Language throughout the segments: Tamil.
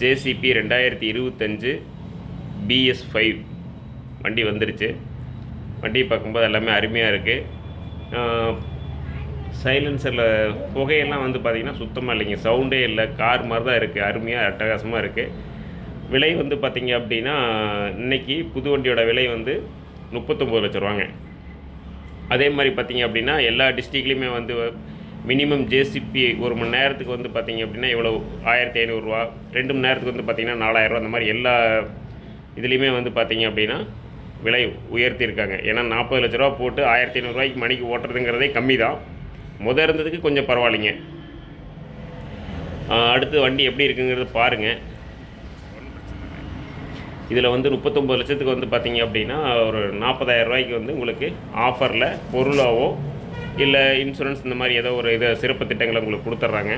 ஜேசிபி ரெண்டாயிரத்தி இருபத்தஞ்சு பிஎஸ் ஃபைவ் வண்டி வந்துருச்சு. வண்டி பார்க்கும்போது எல்லாமே அருமையாக இருக்குது சைலன்சரில் புகையெல்லாம் வந்து பார்த்திங்கன்னா சுத்தமாக இல்லைங்க. சவுண்டே இல்லை. கார் மாதிரி தான் இருக்குது அருமையாக அட்டகாசமாக இருக்குது விலை வந்து பார்த்திங்க அப்படின்னா இன்னைக்கு புது வண்டியோட விலை வந்து முப்பத்தொம்போது லட்ச ரூபாங்க. அதே மாதிரி பார்த்தீங்க அப்படின்னா எல்லா டிஸ்ட்ரிக்ட்லேயுமே வந்து மினிமம் ஜேசிபி ஒரு மணி நேரத்துக்கு வந்து பார்த்தீங்க அப்படின்னா இவ்வளோ ஆயிரத்தி ஐநூறுரூவா ரெண்டு மணி நேரத்துக்கு வந்து பார்த்தீங்கன்னா நாலாயிரரூவா. அந்த மாதிரி எல்லா இதுலேயுமே வந்து பார்த்தீங்க அப்படின்னா விலை உயர்த்தியிருக்காங்க. ஏன்னா நாற்பது லட்ச ரூபா போட்டு ஆயிரத்தி ஐநூறுரூவாய்க்கு மணிக்கு ஓட்டுறதுங்கிறதே கம்மி தான். முத இருந்ததுக்கு கொஞ்சம் பரவாயில்லைங்க. அடுத்து வண்டி எப்படி இருக்குங்கிறது பாருங்கள் இதில் வந்து முப்பத்தொம்பது லட்சத்துக்கு வந்து பார்த்தீங்க அப்படின்னா ஒரு நாற்பதாயிரம் ரூபாய்க்கு வந்து உங்களுக்கு ஆஃபரில் பொருளாவோ இல்லை இன்சூரன்ஸ் இந்த மாதிரி ஏதோ ஒரு இதை சிறப்பு திட்டங்களை உங்களுக்கு கொடுத்துட்றாங்க.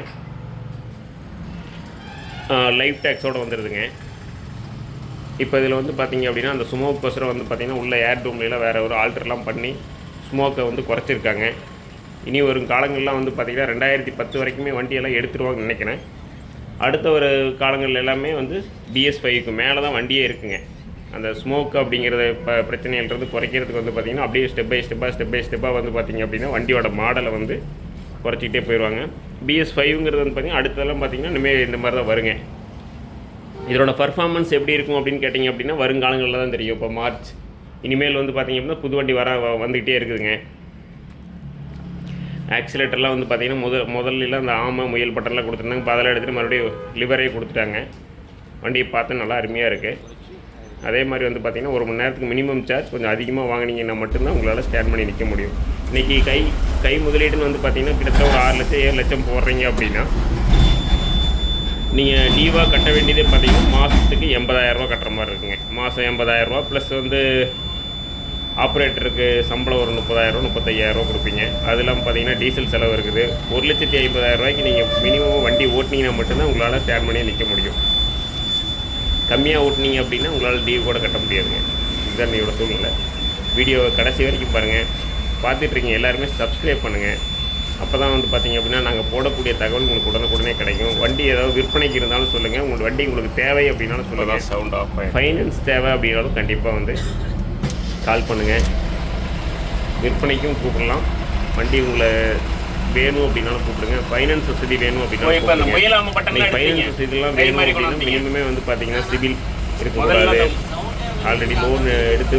லைஃப் டேக்ஸோடு வந்துடுதுங்க இப்போ இதில் வந்து பார்த்தீங்க அப்படின்னா அந்த ஸ்மோக் பஸ்ஸரை வந்து பார்த்திங்கன்னா உள்ள ஏர் டூம்லாம் வேறு ஒரு ஆல்டர்லாம் பண்ணி ஸ்மோக்கை வந்து குறைச்சிருக்காங்க. இனி வரும் காலங்கள்லாம் வந்து பார்த்திங்கன்னா ரெண்டாயிரத்தி பத்து வரைக்குமே வண்டியெல்லாம் எடுத்துருவாங்கன்னு நினைக்கிறேன். அடுத்த ஒரு காலங்கள் எல்லாமே வந்து பிஎஸ் ஃபைவ்க்கு மேலே தான் வண்டியே இருக்குங்க. அந்த ஸ்மோக் அப்படிங்கிறத இப்போ பிரச்சனைகள்ன்றது குறைக்கிறதுக்கு வந்து பார்த்திங்கன்னா அப்படியே ஸ்டெப் பை ஸ்டெப்பாக ஸ்டெப் பை ஸ்டெப்பாக வந்து பார்த்திங்க அப்படின்னா வண்டியோட மாடலை வந்து குறைச்சிக்கிட்டே போயிடுவாங்க பிஎஸ் ஃபைவ்ங்கிறது வந்து பார்த்திங்கன்னா அடுத்ததெல்லாம் பார்த்திங்கன்னா இனிமேல் இந்த மாதிரி தான் வருங்க. இதோட பர்ஃபார்மன்ஸ் எப்படி இருக்கும் அப்படின்னு கேட்டிங்க அப்படின்னா வருங்காலங்களில் தான் தெரியும். இப்போ மார்ச் இனிமேல் வந்து பார்த்திங்க அப்படின்னா புது வண்டி வர வ- வந்துக்கிட்டே இருக்குதுங்க. ஆக்சிலேட்டர்லாம் வந்து பார்த்திங்கன்னா முதல் முதல்லாம் அந்த ஆமை முயல் பட்டன்லாம் கொடுத்துருந்தாங்க. இப்போ அதெல்லாம் எடுத்துகிட்டு மறுபடியும் லிவரே கொடுத்துட்டாங்க. வண்டியை பார்த்து நல்லா அருமையாக இருக்குது அதே மாதிரி வந்து பார்த்திங்கன்னா ஒரு மணி நேரத்துக்கு மினிமம் சார்ஜ் கொஞ்சம் அதிகமாக வாங்கினீங்கன்னா மட்டும்தான் உங்களால் ஸ்கேன் பண்ணி நிற்க முடியும். இன்றைக்கி கை கை முதலீடுன்னு வந்து பார்த்திங்கன்னா கிட்டத்தட்ட ஒரு ஆறு லட்சம் ஏழு லட்சம் போடுறீங்க அப்படின்னா நீங்கள் டீவாக கட்ட வேண்டியதே பார்த்தீங்கன்னா மாதத்துக்கு எண்பதாயிரரூவா கட்டுற மாதிரி இருக்குங்க. மாதம் எண்பதாயிரரூவா ப்ளஸ் வந்து ஆப்ரேட்டருக்கு சம்பளம் ஒரு முப்பதாயிரரூவா முப்பத்தையாயிரரூவா கொடுப்பீங்க. அது இல்லாமல் பார்த்தீங்கன்னா டீசல் செலவு இருக்குது. ஒரு லட்சத்தி ஐம்பதாயிரம் ரூபாய்க்கு நீங்கள் மினிமம் வண்டி ஓட்டினீங்கன்னா மட்டும்தான் உங்களால் ஸ்டாண்ட் பண்ணி நிற்க முடியும். கம்மியாக ஓட்டுனீங்க அப்படின்னா உங்களால் டியூ கூட கட்ட முடியாதுங்க. இதுதான் என்னோட சூழ்நிலை. வீடியோ கடைசி வரைக்கும் பாருங்கள் பார்த்துட்ருக்கீங்க எல்லாருமே சப்ஸ்கிரைப் பண்ணுங்கள் அப்போ தான் வந்து பார்த்தீங்க அப்படின்னா நாங்கள் போடக்கூடிய தகவல் உங்களுக்கு உடனுக்குடனே கிடைக்கும். வண்டி ஏதாவது விற்பனைக்கு இருந்தாலும் சொல்லுங்கள் உங்கள் வண்டி உங்களுக்கு தேவை அப்படின்னாலும் சொல்லுங்கள் சவுண்ட் ஆஃப் ஃபைனான்ஸ் தேவை அப்படின்னாலும் கண்டிப்பாக வந்து கால் பண்ணுங்கள் விற்பனைக்கும் கூப்பிடலாம். வண்டி உங்களை வேணும் அப்படின்னாலும் கூப்பிடுங்க. ஃபைனான்ஸ் வசதி வேணும் அப்படின்னாலும் முயலாம பட்டன் நீங்கள் ஃபைனான்ஸ் வசதிலாம் வேணும் மாதிரி அப்படின்னா. மினிமமே வந்து பார்த்தீங்கன்னா சிபில் முதல்ல இருக்கக்கூடாது ஆல்ரெடி லோன் எடுத்து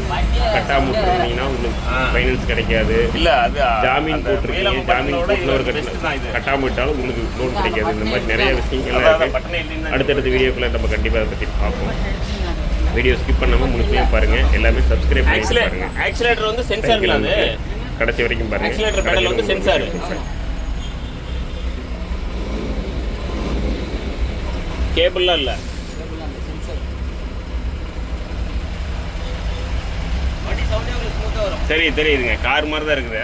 கட்டாம விட்டுருந்தீங்கன்னா உங்களுக்கு. ஃபைனான்ஸ் கிடைக்காது. இல்ல அது ஜாமீன் போட்டிருக்கீங்க. ஜாமீன் போட்டு ஒரு கட்டாம விட்டாலும் உங்களுக்கு லோன் கிடைக்காது. இந்த மாதிரி நிறைய விஷயங்கள்லாம் அடுத்தடுத்த வீடியோக்குள்ள நம்ம கண்டிப்பாக அதை பற்றி பார்ப்போம். வீடியோ ஸ்கிப் பண்ணாமல் முழுமையாக பாருங்கள் எல்லாமே சப்ஸ்கிரைப் பண்ணி ஆக்சிலேட்டர் பாருங்க. ஆக்சிலேட்டர் வந்து சென்சாருங்களா அது. கடைசி வரைக்கும் பாருங்க. ஆக்சிலேட்டர் பெடல் வந்து சென்சார் கேபிள்லாம் இல்ல. சரி தெரியுதுங்க. கார் மாதிரி தான் இருக்குது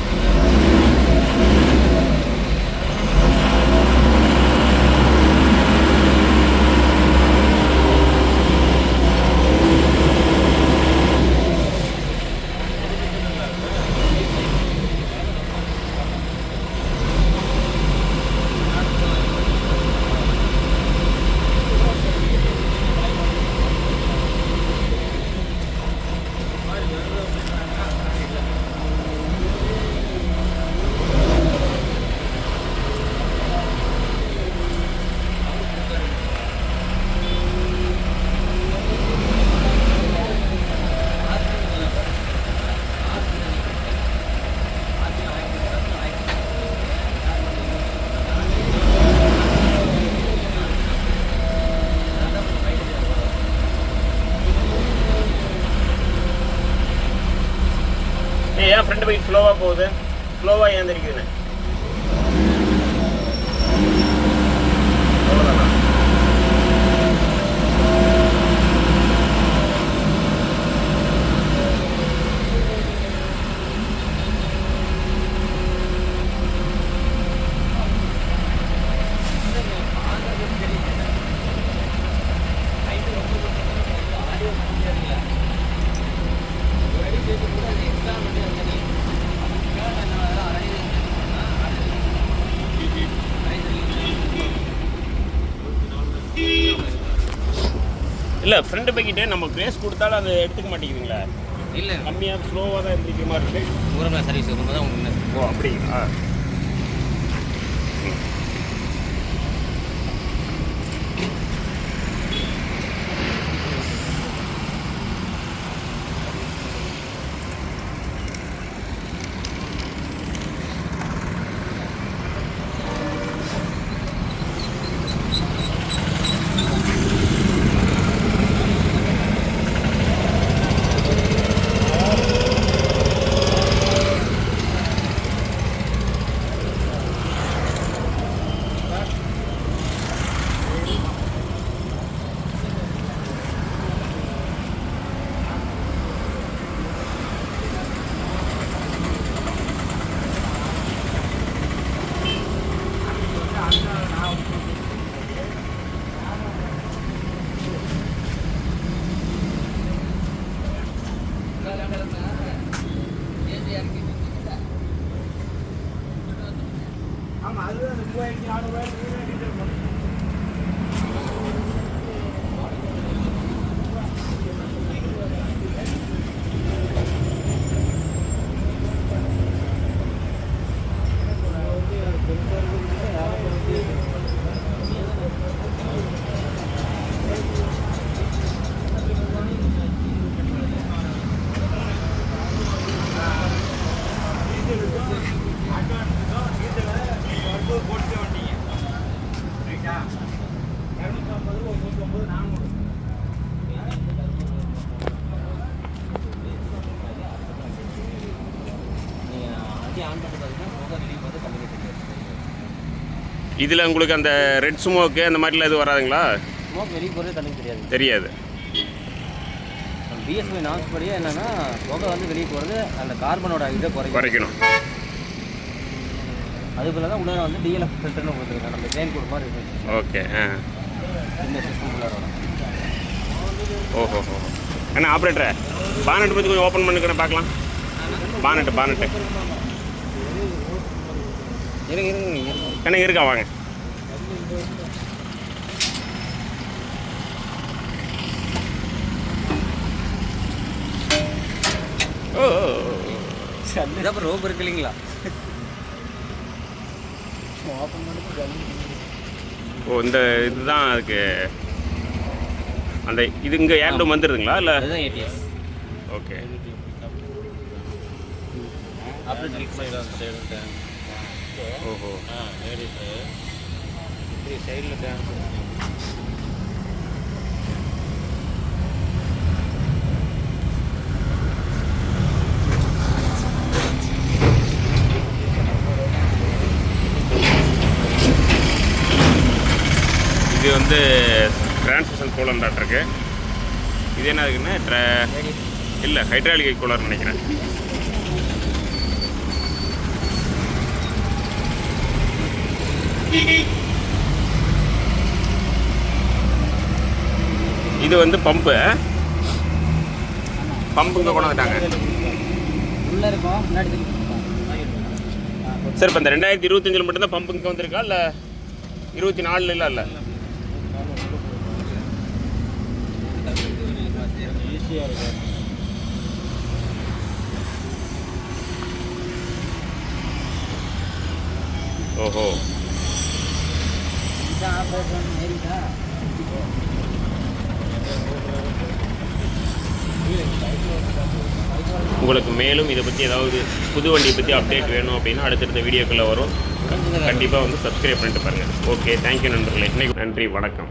ஏன் ஃப்ரெண்டு பைக் ஸ்லோவாக போகுது? ஸ்லோவாக ஏந்திருக்குதுண்ணே இல்லை ஃப்ரெண்டு பைக்கிட்டே நம்ம பேஸ் கொடுத்தாலும் அதை எடுத்துக்க மாட்டேங்குதுங்களா இல்லை. கம்மியாக ஸ்லோவாக தான் எந்திரிக்கிற மாதிரி இருக்கு. ஊரமில்லா சர்வீஸ் ரொம்ப தான் உங்களுக்கு ஓ அப்படிங்களா நீங்கள் வண்டி ஆன் பண்ணி பார்த்தீங்கன்னா புகை வெளியே வந்து கம்மியாக தெரியாது இதில் உங்களுக்கு அந்த ரெட் ஸ்மோக்கு அந்த மாதிரிலாம் எதுவும் வராதுங்களா? ஸ்மோக் வெளியே போகிறது கண்ணுக்கு தெரியாது. தெரியாது. பிஎஸ்பி நாம்ஸ் படியே என்னன்னா புகை வந்து வெளியே போகிறது அந்த கார்பனோட இதை குறைக்கும். குறைக்கணும். அதுக்குள்ள தான் உள்ள வந்து டிஎல்எஃப் ஃபில்டர்னு கொடுத்துருக்காங்க நம்ம ட்ரெயின் கோட் மாதிரி இருக்கு. ஓகே ஆ. இந்த சிஸ்டம் உள்ள வரும். ஓஹோ ஹோ அண்ணா ஆப்ரேட்டரை பானட் பற்றி கொஞ்சம் ஓப்பன் பண்ணிக்கணும் பார்க்கலாம். பானட்டு பானட்டு இருங்க இருங்க அண்ணா இருக்கா வாங்க. ஓ. இதான் ரோப் இருக்கு இல்லைங்களா ஓ இந்த இதுதான் அதுக்கு. அந்த இது இங்கே ஏர்டும் வந்துடுதுங்களா இல்லை? ஓகே. ஓஹோ. சைடில் டான்ஸ் இது வந்து டிரான்ஸ்மிஷன் கூலர் இருக்கு இது என்ன இருக்குன்னா ட்ரா இல்லை ஹைட்ராலிக் கூலர் நினைக்கிறேன். இது வந்து பம்பு. பம்புங்க கொண்டு வந்துட்டாங்க சார் இப்போ இந்த ரெண்டாயிரத்தி இருபத்தஞ்சில் மட்டும்தான் பம்பு இங்கே வந்திருக்கா இல்லை இருபத்தி நாலுல இல்லை? ஈஸியாக இருக்கும் ஓஹோ. உங்களுக்கு மேலும் இதை பற்றி ஏதாவது புது வண்டியை பற்றி அப்டேட் வேணும் அப்படின்னா அடுத்தடுத்த வீடியோக்குள்ளே வரும். கண்டிப்பாக வந்து சப்ஸ்கிரைப் பண்ணிட்டு பாருங்கள் ஓகே தேங்க்யூ நண்பர்களே. நன்றி வணக்கம்.